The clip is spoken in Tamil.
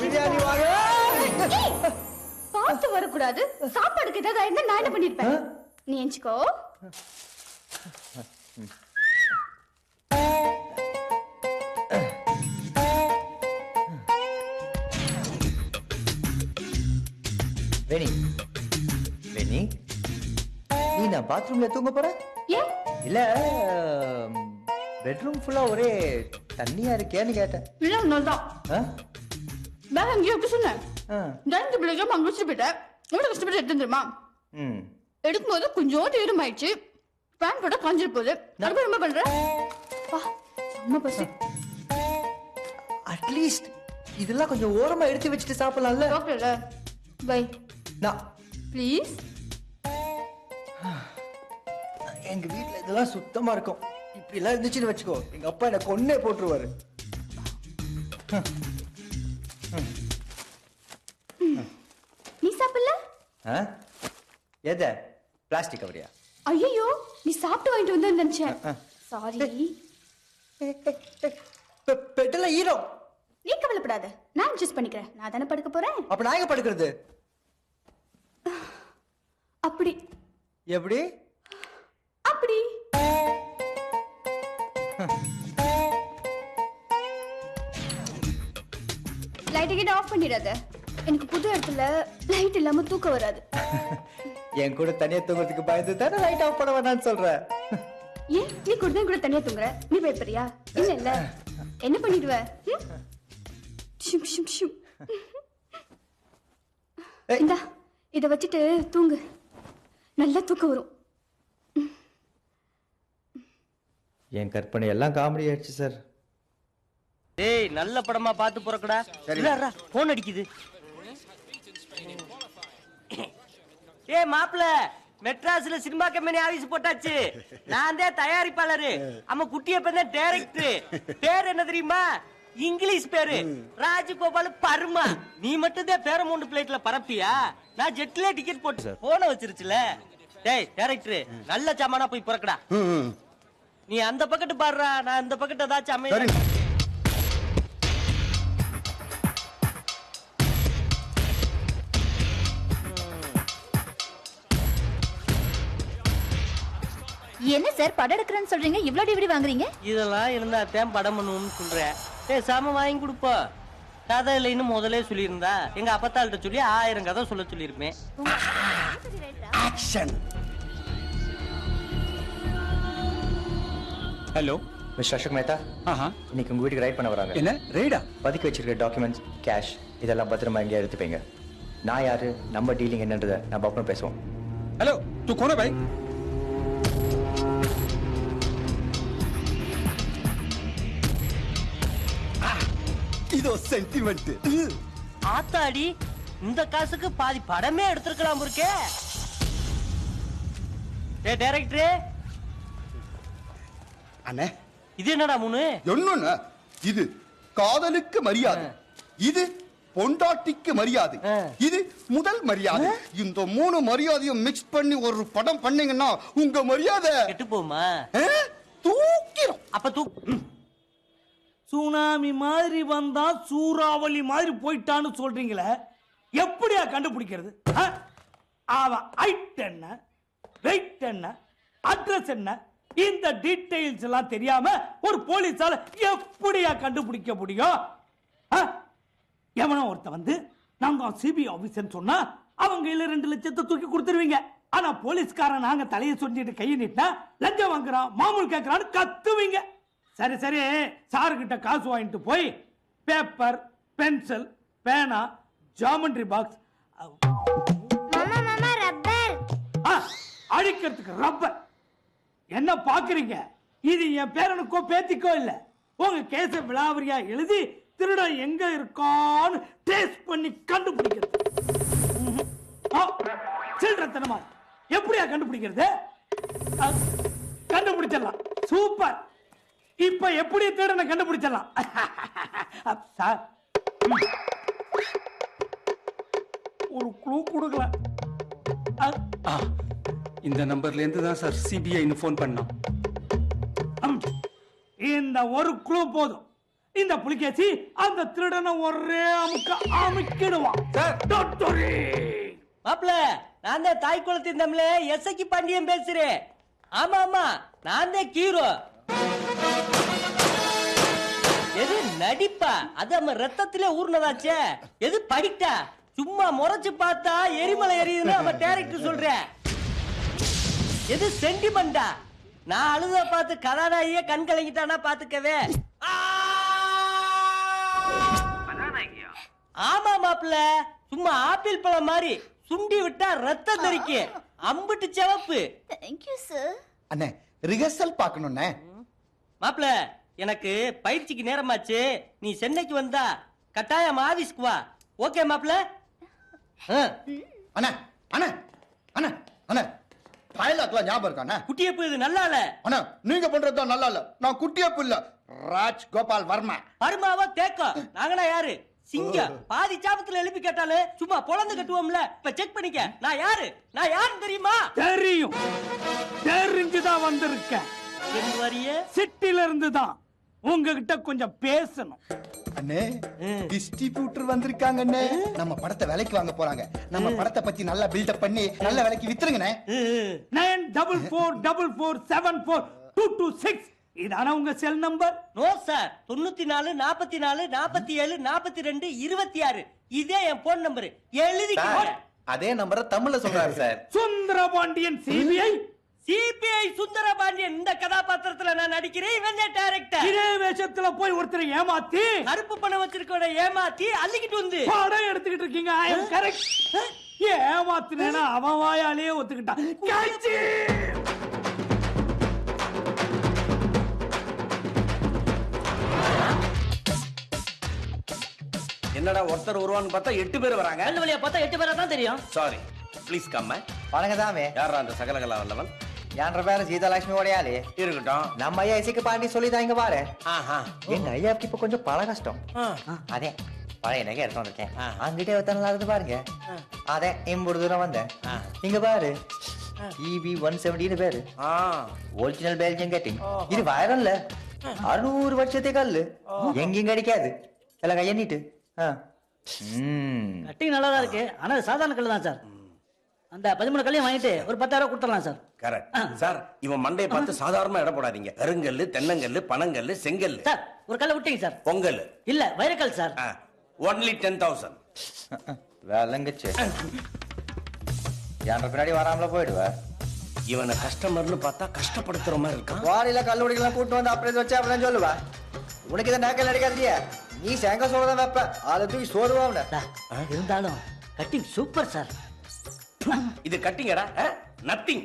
பிரியாணி வாங்க. பார்த்து வரக்கூடாது. சாப்பாடுக்கு ஏதாவது ஆயிருந்தா நான் என்ன பண்ணிருப்பேன்? நீ எஞ்சிக்கோ வேணி. வேணி. நீ நான் பாத்ரூம்ல தூங்க போற ஏன்? இல்ல பெட்ரூம் ஃபுல்லா ஒரே தண்ணியா இருக்கேன்னு கேட்டேன். இல்ல ஆ? பேக் அங்கேயே வைக்க சொன்னேன். டைனிங் பிள்ளைங்க அங்க வச்சுட்டு போயிட்டேன். எவ்வளவு கஷ்டப்பட்டு எடுத்து தெரியுமா ம். எடுக்கும்போது கொஞ்சம் ஈரம் ஆயிடுச்சு. பேன் போட காஞ்சிட்டு போகுது. ரொம்ப பண்றேன் வா செம்ம பசி. அட்லீஸ்ட் இதெல்லாம் கொஞ்சம் ஓரமா எடுத்து வச்சுட்டு சாப்பிடலாம்ல. டாக்டர்ல பை. நான் ப்ளீஸ் எங்க வீட்ல இதெல்லாம் சுத்தமா இருக்கும். எல்லாம் இருந்துச்சுன்னு வச்சுக்கோ. எங்க அப்பா என்ன கொன்னே போட்டுருவாரு. நீ சாப்பிடல? எத? பிளாஸ்டிக் கவரியா? ஐயோ நீ சாப்பிட்டு வாங்கிட்டு வந்து நினைச்சேன். சாரி பெட்டெல்லாம் ஈரம் நீ கவலைப்படாத. நான் அட்ஜஸ்ட் பண்ணிக்கிறேன். நான் தானே படுக்க போறேன்? அப்ப நான் எங்க படுக்கிறது? அப்படி. எப்படி? லைட்டை கிட்ட ஆஃப் பண்ணிடாத. எனக்கு புது இடத்துல லைட் இல்லாம தூக்கம் வராது. என் கூட தனியா தூங்குறதுக்கு பயந்து தானே லைட் ஆஃப் பண்ண வேணாம்னு சொல்றேன் ஏன் நீ கூட கூட தனியா தூங்குற? நீ பயப்படுறியா? இல்ல இல்ல. என்ன பண்ணிடுவ? ஷும், ஷும், ஷும். இந்தா இத வச்சுட்டு தூங்கு. நல்லா தூக்கம் வரும். என் கற்பனை எல்லாம் காமெடி ஆயிடுச்சு சார் டேய் நல்ல படமா பார்த்து புறக்கடா. இல்ல போன் அடிக்குது. ஏ மாப்பிள மெட்ராஸ்ல சினிமா கம்பெனி ஆபீஸ் போட்டாச்சு. நான் தான் தயாரிப்பாளரு. அம்ம குட்டிய தான் டைரக்டர் பேர் என்ன தெரியுமா? இங்கிலீஷ் பேரு. ராஜகோபால் பர்மா. நீ மட்டும் தான் பேரமௌண்ட் பிளேட்ல பரப்பியா? நான் ஜெட்ல டிக்கெட் போட்டு போன வச்சிருச்சுல. டேய் டைரக்டர் நல்ல சாமானா போய் புறக்கடா. நீ அந்த பக்கத்து பாடுறா நான் இந்த பக்கத்து ஏதாச்சும் அமைய என்ன சார் படம் எடுக்கிறேன்னு சொல்றீங்க? இவ்வளவு டிவிடி வாங்குறீங்க? இதெல்லாம் இருந்தா தான் படம் பண்ணுவோம்னு சொல்றேன். ஏய் சாம வாங்கி கொடுப்பா. கதை இல்லைன்னு முதல்ல சொல்லியிருந்தா எங்க அப்பத்தாள்கிட்ட சொல்லி ஆயிரம் கதை சொல்ல சொல்லியிருப்பேன். ஹலோ மிஸ்டர் அசோக் மேத்தா ஆஹா இன்னைக்கு உங்க வீட்டுக்கு ரைட் பண்ண வராங்க. என்ன? ரைடா பதுக்கி வச்சிருக்க டாக்குமெண்ட்ஸ் கேஷ் இதெல்லாம் பத்திரமா எங்கேயா எடுத்துப்பீங்க. நான் யாரு நம்ம டீலிங் என்னன்றத நம்ம அப்புறம் பேசுவோம். ஹலோ தூ கோன பாய் இதோ சென்டிமெண்ட் ஆத்தாடி இந்த காசுக்கு பாதி படமே எடுத்திருக்கலாம் இருக்கே டேரக்டரே அண்ணே. இது என்னடா மூணு? ஒண்ணுண்ணா இது காதலுக்கு மரியாதை. இது பொண்டாட்டிக்கு மரியாதை. இது முதல் மரியாதை. இந்த மூணு மரியாதையும் மிக்ஸ் பண்ணி ஒரு படம் பண்ணீங்கன்னா உங்க மரியாதை கெட்டு போமா ஆ, தூக்கிரும். அப்ப தூ சுனாமி மாதிரி வந்தா சூறாவளி மாதிரி போயிட்டான்னு சொல்றீங்களே எப்படியா கண்டுபிடிக்கிறது? அவன் ஹைட் என்ன? வெயிட் என்ன? அட்ரஸ் என்ன? இந்த டீடைல்ஸ் எல்லாம் தெரியாம ஒரு போலீஸால எப்படியா கண்டுபிடிக்க முடியும்? எவனோ ஒருத்தன் வந்து நாங்க சிபிஐ ஆபீசர் சொன்னா அவங்க இல்ல ரெண்டு லட்சத்தை தூக்கி கொடுத்துருவீங்க. ஆனா போலீஸ்காரன் நாங்க தலையை சொன்னிட்டு கையை நீட்டினா லஞ்சம் வாங்குறான் மாமூல் கேட்கறான்னு கத்துவீங்க. சரி சரி சாரு கிட்ட காசு வாங்கிட்டு போய் பேப்பர் பென்சில் பேனா ஜாமெண்ட்ரி பாக்ஸ் அழிக்கிறதுக்கு ரப்பர் என்ன பாக்குறீங்க இது என் பேரனுக்கோ பேத்திக்கோ இல்ல. உங்க கேச விளாவரியா எழுதி திருடன் எங்க இருக்கான்னு டேஸ்ட் பண்ணி கண்டுபிடிக்கிறது. ம்ஹும். சில்லறத்தனமா? எப்படியா கண்டுபிடிக்கிறது? கண்டுபிடிச்சிடலாம். சூப்பர். இப்ப எப்படி திருடனை கண்டுபிடிச்சிடலாம்? அப், சார் ஒரு குழு கொடுக்கல. ஆ, இந்த நம்பர்ல இருந்து தான் சார் சிபிஐன்னு ஃபோன் பண்ணோம். ம். இந்த ஒரு குழு போதும். இந்த புலிகேசி அந்த திருடனை ஒரே அமுக்க அமுக்கிடுவான். மாப்ள நான் தான் தாய் குளத்தின் தமிழ எஸ்ஐக்கு பாண்டியன் பேசுறேன். ஆமா ஆமா நான் தான் ஹீரோ. எது நடிப்பா? அது நம்ம ரத்தத்திலே ஊர்னதாச்சே. எது படிட்டா? சும்மா முறைச்சு பார்த்தா எரிமலை எரியுதுன்னு நம்ம டேரக்டர் சொல்றேன். எது சென்டிமெண்டா நான் அழுத பார்த்து கதாநாயகியே கண் கலங்கிட்டானா பாத்துக்கவே ஆமா மாப்பிள்ள. சும்மா ஆப்பிள் பழம் மாதிரி சுண்டி விட்டா ரத்தம் தெறிக்கு அம்புட்டு சிவப்பு. தேங்க்யூ சார் அண்ணே ரிஹர்சல் பார்க்கணுண்ணே மாப்பிள்ள எனக்கு பயிற்சிக்கு நேரமாச்சு. நீ சென்னைக்கு வந்தா கட்டாயம் ஆபீஸ்க்கு வா. ஓகே மாப்பிள்ள? அண்ணே அண்ணே. டைலாக்லாம் ஞாபகம் இருக்கா அண்ணே? குட்டியை போய் நல்லா இல்ல அண்ணா நீங்க பண்றது தான் நல்லா இல்ல நான் குட்டியே இல்ல ராஜ் கோபால் வர்மா. பருமாவா தேக்கம் நாங்கனா யாரு? சிங்கம் பாதி சாபத்துல எழுப்பி கேட்டாலே சும்மா பொழந்து கட்டுவோம்ல. இப்ப செக் பண்ணிக்க. நான் யாரு? நான் யாருன்னு தெரியுமா? தெரியும். தெரிஞ்சுதான் வந்திருக்கேன். சிட்டில இருந்து தான் உங்ககிட்ட கொஞ்சம் பேசணும். அண்ணே டிஸ்ட்ரிபியூட்டர் வந்திருக்காங்க அண்ணே நம்ம படத்தை விலைக்கு வாங்க போறாங்க. நம்ம படத்தை பத்தி நல்லா பில்டப் பண்ணி நல்ல விலைக்கு வித்துருங்கண்ணே. Nine double four double four seven four two two six. இதான உங்க செல் நம்பர் நோ சார். தொண்ணூத்தி நாலு நாற்பத்தி நாலு நாற்பத்தி ஏழு நாற்பத்தி ரெண்டு இருபத்தி ஆறு இதே என் போன் நம்பர் எழுதிக்கோங்க. அதே நம்பரை தமிழ்ல சொல்றாரு sir. Sundarapandian CBI CBI Sundarapandian இந்த கதாபாத்திரத்துல நான் நடிக்கிறேன். இவன் டைரக்டர் இதே வேஷத்துல போய் ஒருத்தரை ஏமாத்தி கருப்பு பணம் வச்சிருக்கவன ஏமாத்தி அள்ளிக்கிட்டு வந்து. படம் எடுத்துக்கிட்டு இருக்கீங்க. ஐ எம் கரெக்ட் ஏமாத்தினேனா அவன் வாயாலே ஒத்துக்கிட்டான். கேட்சி! என்னடா ஒருத்தர் வருவான்னு பார்த்தா எட்டு பேர் வராங்க? கல்லு வழியா பார்த்தா எட்டு பேரா தான் தெரியும். சாரி ப்ளீஸ் கம்ம வணக்கதாமே யாரா அந்த சகலகலா வல்லவன்? என்ற பேரு சீதாலட்சுமி உடையாளி இருக்கட்டும். நம்ம ஐயா இசைக்கு பாண்டி சொல்லிதான் இங்க பாரு. ஆஹா. எங்க ஐயாவுக்கு இப்ப கொஞ்சம் பழ கஷ்டம். அதே பழைய நகை எடுத்து வந்திருக்கேன். அங்கிட்டே ஒருத்தன இருந்து பாருங்க. அதே இம்புடு தூரம் வந்தேன் இங்க பாரு. இபி ஒன் செவன்டின்னு பேரு. ஆ. ஒரிஜினல் பெல்ஜியம் கட்டிங் இது வைரல்ல அறுநூறு வருஷத்தை கல்லு. எங்கேயும் கிடைக்காது. எல்லாம் கையண்ணிட்டு கட்டிங் நல்லா தான் இருக்கு. ஆனா சாதாரண கல்லு தான் சார் அந்த பதிமூணு கல்லையும் வாங்கிட்டு ஒரு பத்தாயிரம் கொடுத்துடலாம் சார். கரெக்ட் சார் இவன் மண்டையை பார்த்து சாதாரணமா இட போடாதீங்க. கருங்கல்லு தென்னங்கல்லு பனங்கல்லு செங்கல்லு. சார் ஒரு கல்லை விட்டீங்க சார். பொங்கல் இல்ல வைரக்கல் சார். ஒன்லி டென் தௌசண்ட் வேலைங்கச்சு என்ற பின்னாடி வராமல போயிடுவ? இவனை கஸ்டமர்னு பார்த்தா கஷ்டப்படுத்துற மாதிரி இருக்கான். வாரியில கல்லூரிகள்லாம் கூட்டு வந்து அப்புறம் வச்சு அப்படிலாம் சொல்லுவா. உனக்கு இதை நாக்கல் அடிக்காதியா நீ சேங்க சோறுதான் வைப்ப. அதை தூக்கி சோறுவாங்க இருந்தாலும் கட்டிங் சூப்பர் சார். இது கட்டிங்கடா நத்திங்